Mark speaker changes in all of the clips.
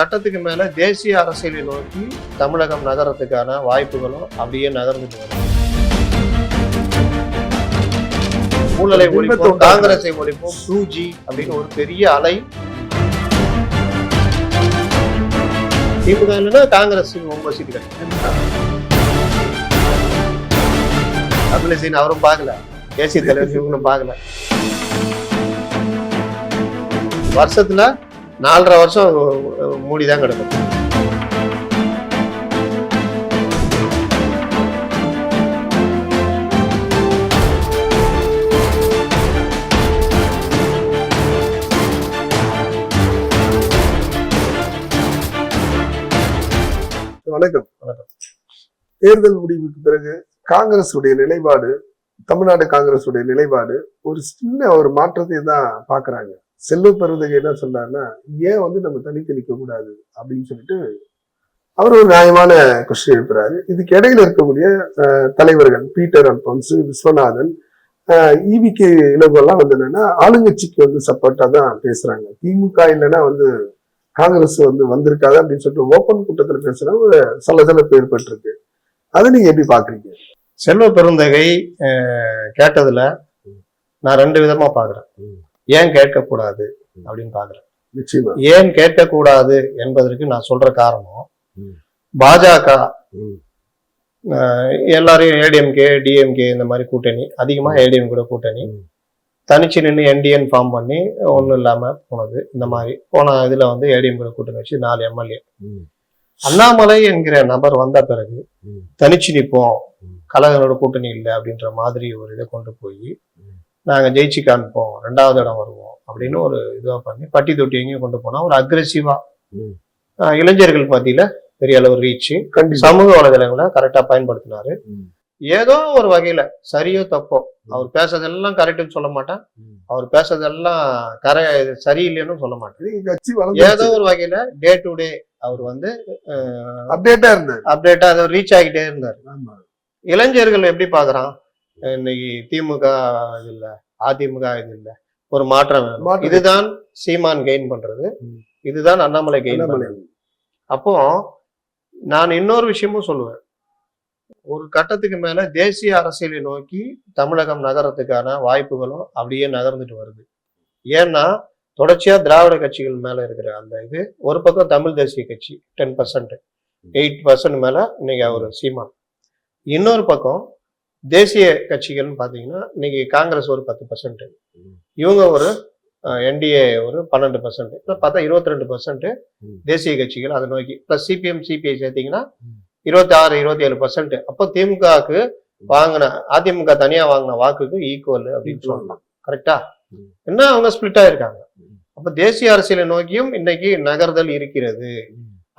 Speaker 1: கட்டத்துக்கு மேல தேசிய அரசியலை நோக்கி தமிழகம் நகரத்துக்கான வாய்ப்புகளும் அப்படியே நகர்ந்துட்டு வருது ஊழலை ஒழிப்போம். காங்கிரஸை ஒழிப்போம் டூ ஜி அப்படின்னு ஒரு பெரிய அலை. திமுக இல்லைன்னா காங்கிரஸ் ஒன்பது சீட்டு கிடைக்கும் தமிழிசைன்னு அவரும் பார்க்கல. தேசிய தலைவர் இவங்களும் பார்க்கல. வருஷத்துல நாலரை வருஷம் மூடி தான் கிடக்கும்.
Speaker 2: வணக்கம்.
Speaker 1: வணக்கம்.
Speaker 2: தேர்தல் முடிவுக்கு பிறகு காங்கிரஸ் உடைய நிலைப்பாடு தமிழ்நாடு காங்கிரஸ் உடைய நிலைப்பாடு ஒரு சின்ன ஒரு மாற்றத்தை தான் பாக்குறாங்க செல்வ பெருந்தகை என்ன சொன்னாருன்னா ஏன் வந்து நம்ம தனித்து நிற்க கூடாது அப்படின்னு சொல்லிட்டு அவர் ஒரு நியாயமான கொஸ்டின் எழுப்புறாரு. இதுக்கு இடையில இருக்கக்கூடிய தலைவர்கள் பீட்டர் அல்போன்ஸ் விஸ்வநாதன் இவிகே இலவெல்லாம் வந்து என்னன்னா ஆளுங்கட்சிக்கு வந்து சப்போர்ட்டா தான் பேசுறாங்க. திமுக இல்லைன்னா வந்து காங்கிரஸ் வந்து வந்திருக்காது அப்படின்னு சொல்லிட்டு ஓப்பன் கூட்டத்துல பேசுற ஒரு சலசலப்பு ஏற்பட்டிருக்கு. அதை நீங்க எப்படி பாக்குறீங்க?
Speaker 1: செல்வ பெருந்தகை கேட்டதுல நான் ரெண்டு விதமா பாக்குறேன். ஏன் கேட்கக்கூடாது அப்படின்னு பாக்குறேன் ஏன் கேட்கக்கூடாது என்பதற்கு நான் சொல்ற காரணம். பாஜக எல்லாரையும் ஏடிஎம்கே டிஎம்கே இந்த மாதிரி கூட்டணி அதிகமா ஏடிஎம் கூட கூட்டணி. தனிச்சு நின்று என்டிஎன் ஃபார்ம் பண்ணி ஒன்றும் இல்லாம போனது இந்த மாதிரி போன இதுல வந்து ஏடிஎம் கூட கூட்டணி வச்சு நாலு எம்எல்ஏ. அண்ணாமலை என்கிற நபர் வந்த பிறகு. தனிச்சு நிற்போம்
Speaker 2: ம்.
Speaker 1: கழகங்களோட கூட்டணி இல்லை அப்படின்ற மாதிரி ஒரு இதை கொண்டு போய்
Speaker 2: ம்.
Speaker 1: நாங்க ஜெயிச்சு காமிப்போம் ரெண்டாவது இடம் வருவோம் அப்படின்னு ஒரு இதுவா பண்ணி பட்டி தொட்டி எங்கேயும் கொண்டு போனா ஒரு அக்ரெசிவா
Speaker 2: ம்.
Speaker 1: இளைஞர்கள் மத்தியில பெரிய அளவு ரீச்
Speaker 2: கண்டிப்பா.
Speaker 1: சமூக வலைதளங்களை கரெக்டா பயன்படுத்தினாரு. ஏதோ ஒரு வகையில சரியோ தப்போ அவர் பேசுறதெல்லாம் கரெக்ட்னு சொல்ல மாட்டேன். அவர் பேசுறதெல்லாம் கரை சரியில்லைன்னு சொல்ல மாட்டேன் ஏதோ ஒரு வகையில டே டு டே அவர் வந்து
Speaker 2: அப்டேட்டா இருந்தாரு.
Speaker 1: அப்டேட்டா அதை ரீச் ஆகிட்டே இருந்தார். இளைஞர்கள் எப்படி பாக்குறான் இன்னைக்கு திமுக இது இல்ல அதிமுக இது இல்ல ஒரு மாற்றம் வேணும். இதுதான் சீமான் கெயின் பண்றது. இதுதான் அண்ணாமலை கெயின். பண்றது அப்போ நான் இன்னொரு விஷயமும் சொல்லுவேன் ஒரு கட்டத்துக்கு மேல தேசிய அரசியலை நோக்கி தமிழகம் நகரத்துக்கான வாய்ப்புகளும் அப்படியே நகர்ந்துட்டு வருது ஏன்னா தொடர்ச்சியா திராவிட கட்சிகள் மேல இருக்கிற அந்த இது ஒரு பக்கம் தமிழ் தேசிய கட்சி டென் பர்சன்ட் எயிட் பர்சன்ட் மேல இன்னைக்கு அவர் சீமான் இன்னொரு பக்கம் தேசிய கட்சிகள்னு பாத்தீங்கன்னா இன்னைக்கு காங்கிரஸ் ஒரு பத்து பர்சன்ட் இவங்க ஒரு என்டிஏ ஒரு பன்னெண்டு பர்சன்ட் பார்த்தா இருபத்தி ரெண்டு பர்சன்ட். தேசிய கட்சிகள் அதை நோக்கி பிளஸ் சிபிஎம் சிபிஐ சேர்த்தீங்கன்னா. இருபத்தி ஆறு இருபத்தி ஏழு பர்சன்ட் அப்போ திமுகவுக்கு வாங்கின அதிமுக தனியா வாங்கின வாக்குக்கு ஈக்குவல் அப்படின்னு சொல்லலாம் கரெக்டா. என்ன அவங்க ஸ்பிளிட் ஆயிருக்காங்க. அப்ப தேசிய அரசியலை நோக்கியும் இன்னைக்கு நகர்தல் இருக்கிறது.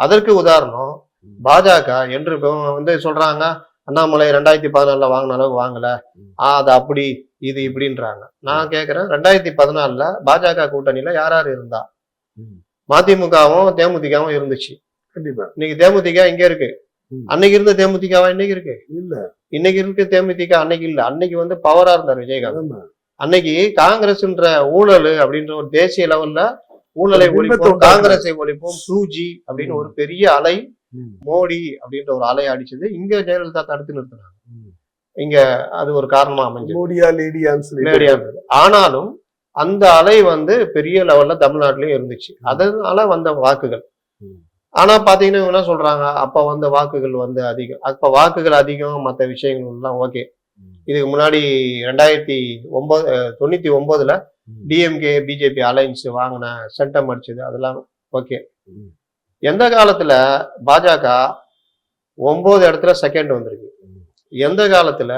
Speaker 1: அதற்கு உதாரணம். பாஜக என்று வந்து சொல்றாங்க அண்ணாமலை ரெண்டாயிரத்தி பதினாலுல வாங்கின அளவுக்கு வாங்கல. ஆ, அது அப்படி இது இப்படின்றாங்க. நான் கேக்குறேன் ரெண்டாயிரத்தி பதினாலுல பாஜக கூட்டணியில யார் யார் இருந்தா. மதிமுகவும் தேமுதிகவும் இருந்துச்சு.
Speaker 2: கண்டிப்பா.
Speaker 1: இன்னைக்கு தேமுதிக இங்க இருக்கு. அன்னைக்கு இருந்த தேமுதிகவா இன்னைக்கு இருக்கு?
Speaker 2: இல்ல.
Speaker 1: இன்னைக்கு இருக்கு தேமுதிக அன்னைக்கு இல்ல. அன்னைக்கு வந்து பவரா இருந்தார் விஜயகாந்த். அன்னைக்கு காங்கிரஸ்ன்ற ஊழல் அப்படின்ற ஒரு தேசிய லெவல்ல ஊழலை ஒழிப்போம். காங்கிரஸை ஒழிப்போம் டூ ஜி அப்படின்னு ஒரு பெரிய அலை. மோடி அப்படின்ற ஒரு அலை அடிச்சது. இங்க ஜெயலலிதா தடுத்து நிறுத்தினாங்க. இங்க அது ஒரு காரணமா அமைஞ்சது.
Speaker 2: மோடியா லேடியான்னு
Speaker 1: இருந்தது ஆனாலும் அந்த அலை வந்து பெரிய லெவல்ல தமிழ்நாட்டிலயும் இருந்துச்சு. அதனால வந்த வாக்குகள். ஆனா பாத்தீங்கன்னா இவங்க என்ன சொல்றாங்க? அப்ப வந்த வாக்குகள் வந்து அதிகம். அப்ப வாக்குகள் அதிகம் மத்த விஷயங்கள் எல்லாம் ஓகே. இதுக்கு முன்னாடி ரெண்டாயிரத்தி ஒன்பது தொண்ணூத்தி ஒன்பதுல. டிஎம்கே பிஜேபி அலைன்ஸ் வாங்கின சென்டம் அடிச்சது. அதெல்லாம் ஓகே. எந்த காலத்துல பாஜக ஒன்பது இடத்துல செகண்ட் வந்திருக்கு. எந்த காலத்துல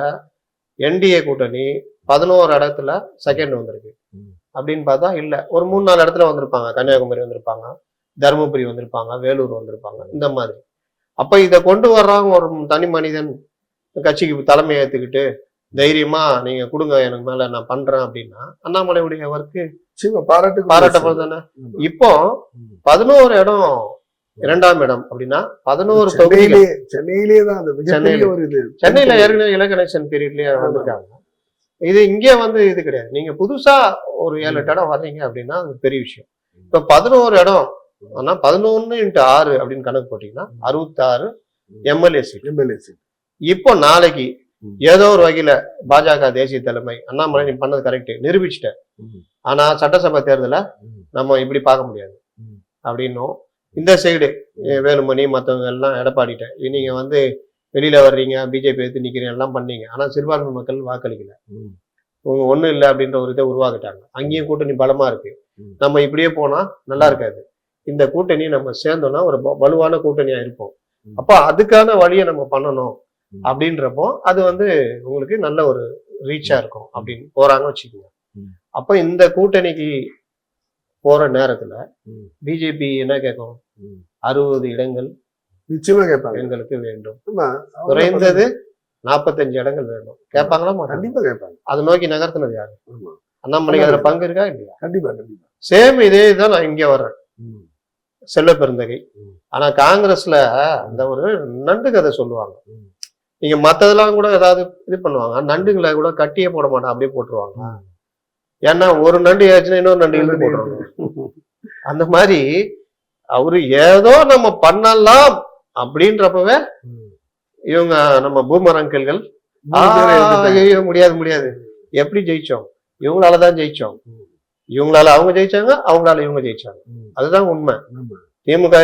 Speaker 1: என்டிஏ கூட்டணி பதினோரு இடத்துல செகண்ட் வந்திருக்கு. அப்படின்னு பார்த்தா இல்ல ஒரு மூணு நாலு இடத்துல வந்திருப்பாங்க கன்னியாகுமரி வந்திருப்பாங்க தருமபுரி வந்திருப்பாங்க வேலூர் வந்திருப்பாங்க இந்த மாதிரி அப்ப இதை கொண்டு வர்றவங்க ஒரு தனி மனிதன் கட்சிக்கு தலைமை ஏத்துக்கிட்டு தைரியமா நீங்க கொடுங்க எனக்கு மேல நான் பண்றேன் அப்படின்னா அண்ணாமலையுடைய ஒர்க்கு
Speaker 2: பாராட்டு
Speaker 1: பாராட்டப்படுது தானே. இப்போ. பதினோரு இடம் இரண்டாம் இடம் அப்படின்னா பதினோரு தொகுதிகள்.
Speaker 2: சென்னையிலே தான் அந்த
Speaker 1: சென்னையில.
Speaker 2: ஒரு இது.
Speaker 1: சென்னையில ஏற்கனவே இலக்கணேசன் பீரியட்லயே வந்திருக்காங்க. இது இங்க வந்து இது கிடையாது. நீங்க புதுசா ஒரு ஏழு எட்டு இடம் வர்றீங்க அப்படின்னா அது பெரிய விஷயம். இப்ப பதினோரு இடம் ஆனா பதினொன்னு இன்ட்டு ஆறு அப்படின்னு கணக்கு போட்டீங்கன்னா அறுபத்தாறு எம்எல்ஏ சீட்
Speaker 2: எம்எல்ஏ சீட்
Speaker 1: இப்போ நாளைக்கு. ஏதோ ஒரு வகையில பாஜக தேசிய தலைமை அண்ணாமலை நீ பண்ணது கரெக்ட் நிரூபிச்சிட்ட. ஆனா சட்டசபை தேர்தல. நம்ம இப்படி பார்க்க முடியாது. அப்படின்னும் இந்த சைடு வேலுமணி மற்றவங்க எல்லாம் எடப்பாடிட்ட நீங்க வந்து வெளியில வர்றீங்க பிஜேபி எடுத்து நிக்கிறீங்க எல்லாம் பண்ணீங்க ஆனா சிறுபான்மை மக்கள் வாக்களிக்கல
Speaker 2: ம்.
Speaker 1: உங்க ஒண்ணும் இல்லை அப்படின்ற ஒரு இதை உருவாக்கிட்டாங்க அங்கேயும் கூட்டணி பலமா இருக்கு
Speaker 2: ம்.
Speaker 1: நம்ம இப்படியே போனா நல்லா இருக்காது இந்த கூட்டணி நம்ம சேர்ந்தோம்னா ஒரு வலுவான கூட்டணியா இருப்போம். அப்போ அதுக்கான வழியை நம்ம பண்ணணும். அப்படின்றப்போ அது வந்து உங்களுக்கு நல்ல ஒரு ரீச்சா இருக்கும் அப்படின்னு போறாங்கன்னு வச்சுக்கோங்க. அப்ப இந்த கூட்டணிக்கு போற நேரத்துல. பிஜேபி என்ன கேட்கும். அறுபது இடங்கள்
Speaker 2: நிச்சயமா கேட்பாங்க.
Speaker 1: எங்களுக்கு வேண்டும். குறைந்தது நாற்பத்தஞ்சு இடங்கள் வேண்டும். கேட்பாங்களா
Speaker 2: கண்டிப்பா கேட்பாங்க.
Speaker 1: அதை நோக்கி நகர்த்தினது யாரு. அண்ணாமலைக்கு அதுல பங்கு இருக்கா இல்லையா?
Speaker 2: கண்டிப்பா கண்டிப்பா.
Speaker 1: சேம் இதே தான் நான் இங்க வர்றேன்.
Speaker 2: ம்.
Speaker 1: செல்வ பெருந்தகை. ஆனா காங்கிரஸ்ல அந்த ஒரு நண்டு கதை சொல்லுவாங்க. நீங்க மத்ததெல்லாம் கூட ஏதாவது இது பண்ணுவாங்க. நண்டுங்களை கூட கட்டியே போட மாட்டாங்க அப்படியே போட்டுருவாங்க. ஏன்னா ஒரு நண்டு ஏச்சுன்னா இன்னொரு நண்டு போட்டுருவாங்க. அந்த மாதிரி அவரு ஏதோ நம்ம பண்ணலாம் அப்படின்றப்பவே. இவங்க நம்ம பூமர் அங்கிள்கள்.
Speaker 2: மூணு பேரை எழுதிட்டாங்க.
Speaker 1: ஐயோ முடியாது முடியாது. எப்படி ஜெயிச்சோம்? இவங்களால தான் ஜெயிச்சோம். இவங்களால அவங்க ஜெயிச்சாங்க அவங்களால இவங்க ஜெயிச்சாங்க. அதுதான் உண்மை. திமுக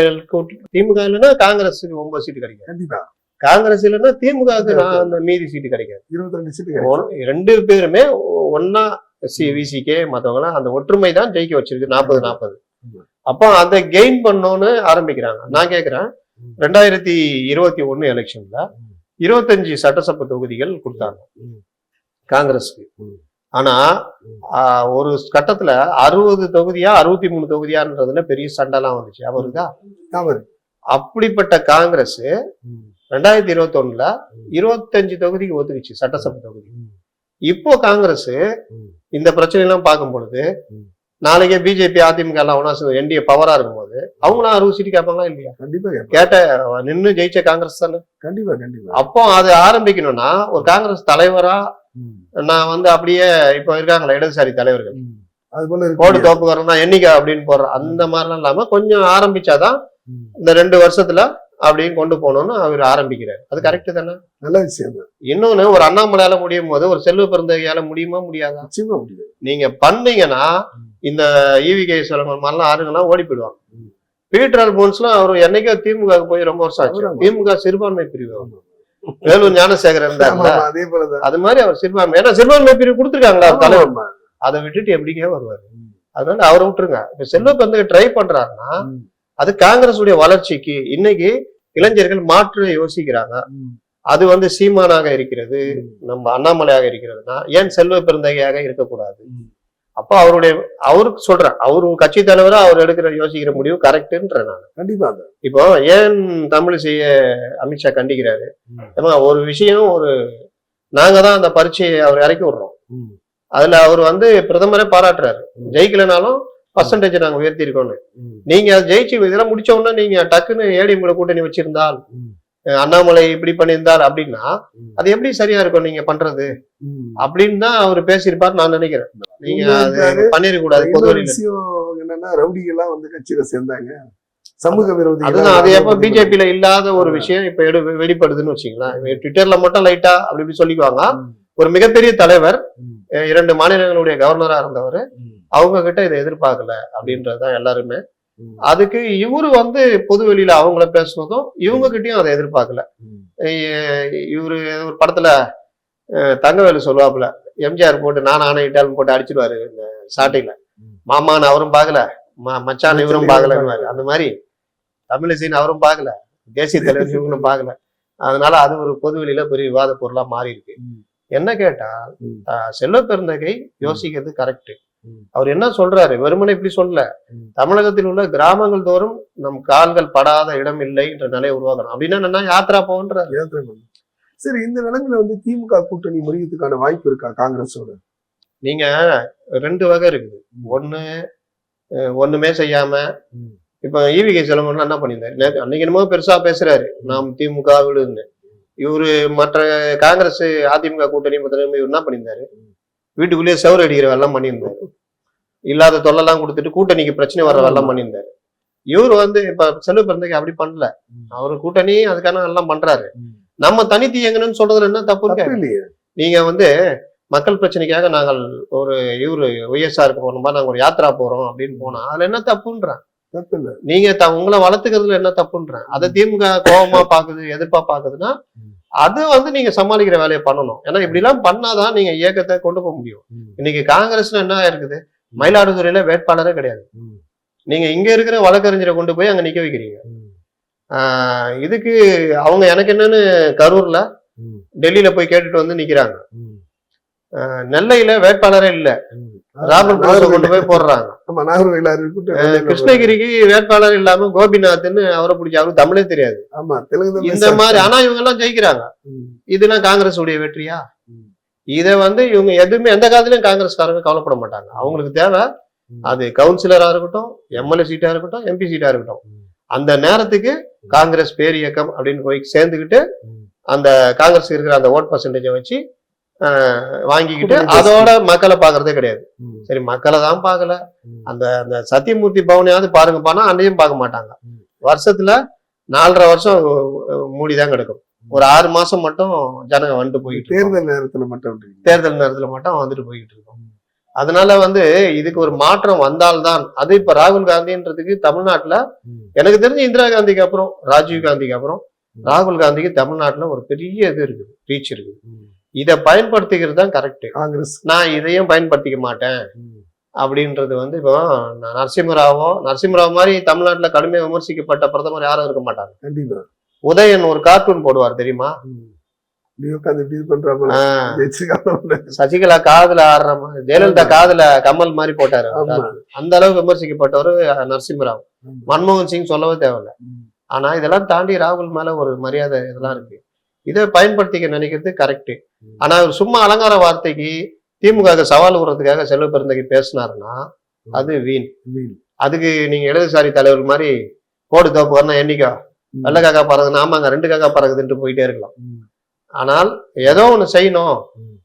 Speaker 1: திமுக இல்லைன்னா காங்கிரஸுக்கு ஒன்பது சீட்டு கிடைக்கும்.
Speaker 2: கண்டிப்பா.
Speaker 1: காங்கிரஸ் இல்லைன்னா அந்த மீதி சீட்டு கிடைக்காது.
Speaker 2: இருபத்தி சீட்டு
Speaker 1: ரெண்டு பேருமே ஒன்னா சி விசிகே மத்தவங்க அந்த ஒற்றுமை தான் ஜெயிக்க வச்சிருக்கு. நாற்பது நாற்பது. அப்போ அதை கெயின் பண்ணோன்னு ஆரம்பிக்கிறாங்க நான் கேக்குறேன்
Speaker 2: ம்.
Speaker 1: ரெண்டாயிரத்தி இருபத்தி ஒண்ணு எலெக்ஷன்ல. இருபத்தஞ்சு சட்டசபை தொகுதிகள் கொடுத்தாங்க. காங்கிரஸுக்கு. ஆனா ஒரு கட்டத்துல அறுபது தொகுதியா அறுபத்தி மூணு தொகுதியான்றதுல பெரிய சண்டைலாம் வந்துச்சு அவர் இருக்கா. அப்படிப்பட்ட காங்கிரஸ். ரெண்டாயிரத்தி இருபத்தி ஒண்ணுல
Speaker 2: ம்.
Speaker 1: இருபத்தஞ்சு தொகுதிக்கு ஒத்துக்குச்சு சட்டசபை தொகுதி. இப்போ காங்கிரஸ். இந்த பிரச்சனை எல்லாம் பார்க்கும் பொழுது. நாளைக்கே பிஜேபி அதிமுக எல்லாம் ஒன்னா என்டிஏ பவரா இருக்கும்போது அவங்களும் அறுபது சீட்டு கேட்பாங்களா இல்லையா
Speaker 2: கண்டிப்பா.
Speaker 1: கேட்ட நின்னு ஜெயிச்ச காங்கிரஸ் தானே
Speaker 2: கண்டிப்பா கண்டிப்பா
Speaker 1: அப்போ அது ஆரம்பிக்கணும்னா ஒரு காங்கிரஸ் தலைவரா. நான் வந்து அப்படியே இப்ப இருக்காங்களா இடதுசாரி தலைவர்கள்.
Speaker 2: அது போல
Speaker 1: கோடு
Speaker 2: இருக்கு
Speaker 1: தோப்பு வரணும்னா என்னைக்கு அப்படின்னு போடுற அந்த மாதிரிலாம் இல்லாம கொஞ்சம் ஆரம்பிச்சாதான். இந்த ரெண்டு வருஷத்துல அப்படின்னு கொண்டு போகணும்னு அவர் ஆரம்பிக்கிறார் அது கரெக்ட் தானே
Speaker 2: நல்ல விஷயம்
Speaker 1: இன்னொன்னு ஒரு அண்ணாமலையால முடியும் போது ஒரு செல்வ பிறந்தகையால முடியுமா முடியாதா
Speaker 2: நிச்சயமா முடியாது
Speaker 1: நீங்க பண்ணீங்கன்னா. இந்த ஈவி கே சொல்லுங்க மாதிரிலாம் ஆளுங்கெல்லாம் ஓடி போயிடுவாங்க. பீட்டர் அல்போன்ஸ்லாம் அவர் என்னைக்கோ திமுக போய் ரொம்ப வருஷம் ஆச்சு. திமுக சிறுபான்மை பிரிவு. வேலூர் ஞானசேகரன்
Speaker 2: அதே
Speaker 1: மாதிரி அவர் சிறுபான்மை ஏன்னா சிறுபான்மை பிரிவு கொடுத்துருக்காங்களா தலைவர். அதை விட்டுட்டு எப்படிங்க வருவாரு. அதனால அவரை விட்டுருங்க இப்ப செல்வ பந்துக்கு ட்ரை பண்றாருன்னா. அது காங்கிரஸ் உடைய வளர்ச்சிக்கு இன்னைக்கு இளைஞர்கள் மாற்று யோசிக்கிறாங்க. அது வந்து சீமானாக இருக்கிறது. நம்ம அண்ணாமலையாக இருக்கிறதுனா ஏன் செல்வ பெருந்தகையாக இருக்கக்கூடாது. அப்போ அவருடைய அவருக்கு சொல்றேன் அவரு கட்சி தலைவரா அவர் எடுக்கிற யோசிக்கிற முடிவு கரெக்ட்ன்ற நான்
Speaker 2: கண்டிப்பா.
Speaker 1: இப்போ ஏன் தமிழிசைய அமித்ஷா கண்டிக்கிறாரு
Speaker 2: ம்.
Speaker 1: ஏம்மா, ஒரு விஷயம் ஒரு நாங்க தான் அந்த பரீட்சையை அவர் இறக்கி விடுறோம். அதுல அவர் வந்து பிரதமரே பாராட்டுறாரு. ஜெயிக்கலனாலும் பர்சன்டேஜ் நாங்க உயர்த்தி இருக்கோம்னு. நீங்க அதை ஜெயிச்சு இதெல்லாம் முடிச்ச உடனே நீங்க டக்குன்னு ஏடிஎம்ல கூட்டணி வச்சிருந்தால் அண்ணாமலை இப்படி பண்ணியிருந்தால் அப்படின்னா. அது எப்படி சரியா இருக்கும் நீங்க பண்றது. அப்படின்னு தான் அவர் பேசியிருப்பார் நான் நினைக்கிறேன் நீங்க அது பண்ணிருக்க கூடாது
Speaker 2: விஷயம் என்னன்னா ரவுடிகள் எல்லாம் வந்து கட்சியில சேர்ந்தாங்க சமூக விரோதிகள்
Speaker 1: அதுதான் அது எப்ப பிஜேபியில இல்லாத ஒரு. விஷயம் இப்ப எடு வெளிப்படுதுன்னு இவங்க ட்விட்டர்ல மட்டும் லைட்டா அப்படி இப்படி சொல்லிக்குவாங்க. ஒரு மிகப்பெரிய தலைவர் இரண்டு மாநிலங்களுடைய கவர்னரா இருந்தவர். அவங்க கிட்ட இதை எதிர்பார்க்கல அப்படின்றதுதான் எல்லாருமே. அதுக்கு இவரு வந்து பொது வெளியில அவங்கள பேசுனதும் இவங்க கிட்டயும் அதை எதிர்பார்க்கல. இவரு ஒரு படத்துல தங்கவேலு சொல்லுவாப்புல எம்ஜிஆர் போட்டு நான் ஆணையிட்டாலும் போட்டு அடிச்சிடுவாரு இந்த
Speaker 2: ம்.
Speaker 1: மாமான்னு அவரும் பார்க்கல ம- மச்சான் இவரும்
Speaker 2: மச்சான்
Speaker 1: பார்க்கல
Speaker 2: இவரும்
Speaker 1: அந்த மாதிரி தமிழிசைன்னு அவரும் பார்க்கல தேசிய தலைவர் இவங்களும் பார்க்கல. அதனால அது ஒரு பொது வெளியில பெரிய விவாத பொருளா மாறி இருக்கு. என்ன கேட்டா செல்வ பெருந்தகை யோசிக்கிறது கரெக்ட். அவர் என்ன சொல்றாரு? வெறுமனே இப்படி சொல்லல. தமிழகத்தில் உள்ள கிராமங்கள் தோறும் நம் கால்கள் படாத இடம் இல்லை என்ற நிலையை உருவாக்கணும். அப்படின்னா என்னன்னா யாத்ரா போன்ற.
Speaker 2: சரி இந்த நிலைமையில வந்து திமுக கூட்டணி முறியதுக்கான வாய்ப்பு இருக்கா காங்கிரஸோட?
Speaker 1: நீங்க ரெண்டு வகை இருக்குது. ஒண்ணு ஒண்ணுமே செய்யாம. இப்ப ஈவிகை செல்வன் என்ன பண்ணியிருந்தாரு? அன்னைக்கு என்னமோ பெருசா பேசுறாரு. நாம் திமுக விழுன்னு இவரு மற்ற காங்கிரஸ் அதிமுக கூட்டணி மத்த இவர் என்ன பண்ணியிருந்தாரு? வீட்டுக்குள்ளேயே செவரு அடிக்கிற வெள்ளம் பண்ணியிருந்தாரு. இல்லாத தொல்லெல்லாம் கொடுத்துட்டு கூட்டணிக்கு பிரச்சனை வர்ற வெள்ளம் பண்ணியிருந்தாரு. இவர் வந்து இப்ப செல்வ பிறந்தகை அப்படி பண்ணல. அவரு கூட்டணி அதுக்கான எல்லாம் பண்றாரு. நம்ம தனித்து இயங்கணும்னு சொல்றதுல என்ன தப்பு
Speaker 2: இல்லையே.
Speaker 1: நீங்க வந்து மக்கள் பிரச்சனைக்காக நாங்கள் ஒரு இவரு ஒய்எஸ்ஆருக்கு போகணுமா நாங்க ஒரு யாத்ரா போறோம் அப்படின்னு போனா அதுல என்ன தப்புன்றேன்?
Speaker 2: தப்பு இல்ல.
Speaker 1: நீங்க உங்களை வளர்த்துக்கிறதுல என்ன தப்புன்றேன்? அதை திமுக கோபமா பாக்குது எதிர்ப்பா பாக்குதுன்னா அது வந்து நீங்க சமாளிக்கிற வேலையை பண்ணணும். ஏன்னா இப்படி எல்லாம் பண்ணாதான் நீங்க இயக்கத்தை கொண்டு போக முடியும். இன்னைக்கு காங்கிரஸ்ல என்ன இருக்குது? மயிலாடுதுறையில வேட்பாளரே கிடையாது. நீங்க இங்க இருக்கிற வழக்கறிஞரை கொண்டு போய் அங்க நிக்க வைக்கிறீங்க. ஆஹ் இதுக்கு அவங்க எனக்கு என்னன்னு கரூர்ல டெல்லியில போய் கேட்டுட்டு வந்து நிக்கிறாங்க. நெல்லையில வேட்பாளரே இல்ல. ராகுல் போஸை கொண்டு போய் போடுறாங்க.
Speaker 2: ஆமா நாகர்கோயிலா
Speaker 1: கிருஷ்ணகிரிக்கு வேட்பாளர் இல்லாம கோபிநாத்னு அவரை பிடிச்ச அவருக்கு தமிழே தெரியாது.
Speaker 2: ஆமா தெலுங்கு
Speaker 1: இந்த மாதிரி ஆனா இவங்க எல்லாம் ஜெயிக்கிறாங்க இதெல்லாம் காங்கிரஸ் உடைய வெற்றியா. இத வந்து இவங்க எதுவுமே எந்த காலத்திலயும் காங்கிரஸ்காரங்க கவலைப்பட மாட்டாங்க. அவங்களுக்கு தேவை அது கவுன்சிலரா இருக்கட்டும் எம்எல்ஏ சீட்டா இருக்கட்டும் எம்பி சீட்டா இருக்கட்டும். அந்த நேரத்துக்கு காங்கிரஸ் பேர் இயக்கம் அப்படின்னு போய் சேர்ந்துக்கிட்டு. அந்த காங்கிரஸ் இருக்கிற அந்த ஓட் பர்சன்டேஜை வச்சு வாங்கிக்கிட்டு அதோட மக்களை பாக்குறதே கிடையாது. சரி மக்களை தான் பார்க்கல. அந்த அந்த சத்தியமூர்த்தி பவனையாவது பாருங்க போனா அன்னையும் பார்க்க மாட்டாங்க. வருஷத்துல நாலரை வருஷம் மூடி தான் கிடக்கும். ஒரு ஆறு மாசம் மட்டும் ஜனங்க வந்துட்டு போயிட்டு.
Speaker 2: தேர்தல் நேரத்துல மட்டும்.
Speaker 1: தேர்தல் நேரத்துல மட்டும் வந்துட்டு போய்கிட்டு இருக்கோம். அதனால வந்து இதுக்கு ஒரு மாற்றம் வந்தால்தான். அது இப்ப ராகுல் காந்தின்றதுக்கு தமிழ்நாட்டுல. எனக்கு தெரிஞ்சு இந்திரா காந்திக்கு அப்புறம் ராஜீவ் காந்திக்கு அப்புறம் ராகுல் காந்திக்கு தமிழ்நாட்டுல ஒரு பெரிய இது இருக்குது ரீச் இருக்குது. இதை பயன்படுத்திக்கிறது தான் கரெக்ட்
Speaker 2: காங்கிரஸ்.
Speaker 1: நான் இதையும் பயன்படுத்திக்க மாட்டேன். அப்படின்றது வந்து இப்போ நரசிம்மராவோ நரசிம்மராவ் மாதிரி தமிழ்நாட்டுல கடுமையாக விமர்சிக்கப்பட்ட பிரதமர் யாரும் இருக்க மாட்டாங்க.
Speaker 2: கண்டிப்பா.
Speaker 1: உதயன் ஒரு கார்ட்டூன் போடுவார் தெரியுமா? சசிகலா காதுல ஆடுற மாதிரி ஜெயலலிதா காதுல கமல் மாதிரி போட்டாரு. அந்த அளவுக்கு விமர்சிக்கப்பட்டவர் நரசிம்மராவ். மன்மோகன் சிங் சொல்லவே தேவையில்ல. ஆனா இதெல்லாம் தாண்டி ராகுல் மேல ஒரு மரியாதை இதெல்லாம் இருக்கு. இதை பயன்படுத்திக்க நினைக்கிறது கரெக்ட். ஆனா அவர் சும்மா அலங்கார வார்த்தைக்கு திமுக சவால் விடுறதுக்காக செல்வ பெருந்தகை பேசினாருன்னா அது வீண். அதுக்கு நீங்க இடதுசாரி தலைவர் மாதிரி கோடு தோப்பு வரணும் எண்ணிக்கோ
Speaker 2: ம்.
Speaker 1: வெள்ளை காக்கா பறகுது ஆமாங்க ரெண்டு காக்கா பறகுதுன்ட்டு போயிட்டே இருக்கலாம். ஆனால் ஏதோ ஒண்ணு செய்யணும்.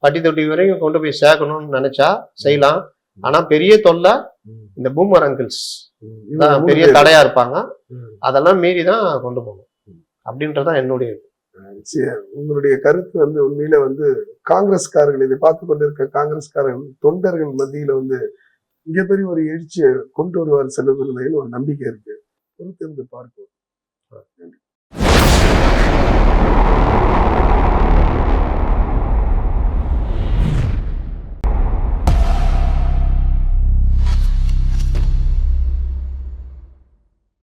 Speaker 1: பட்டி தொட்டி வரைக்கும் கொண்டு போய் சேர்க்கணும்னு நினைச்சா செய்யலாம் ஆனா பெரிய தொல்லை. இந்த பூமர் அங்கிள்ஸ்
Speaker 2: ம். இவங்க
Speaker 1: தான்
Speaker 2: மூணு
Speaker 1: பெரிய
Speaker 2: பேர்.
Speaker 1: தடையா இருப்பாங்க. அதெல்லாம் மீறி தான் கொண்டு போகணும் அப்படின்றதான் என்னுடைய
Speaker 2: உங்களுடைய கருத்து வந்து உண்மையில வந்து காங்கிரஸ்காரர்கள் இதை பார்த்து கொண்டிருக்க காங்கிரஸ்காரர்கள் தொண்டர்கள் மத்தியில வந்து மிகப்பெரிய ஒரு எழுச்சியை கொண்டு வருவார் செல்வபிரதைன்னு ஒரு நம்பிக்கை இருக்கு. பொறுத்திருந்து பார்ப்போம். நன்றி.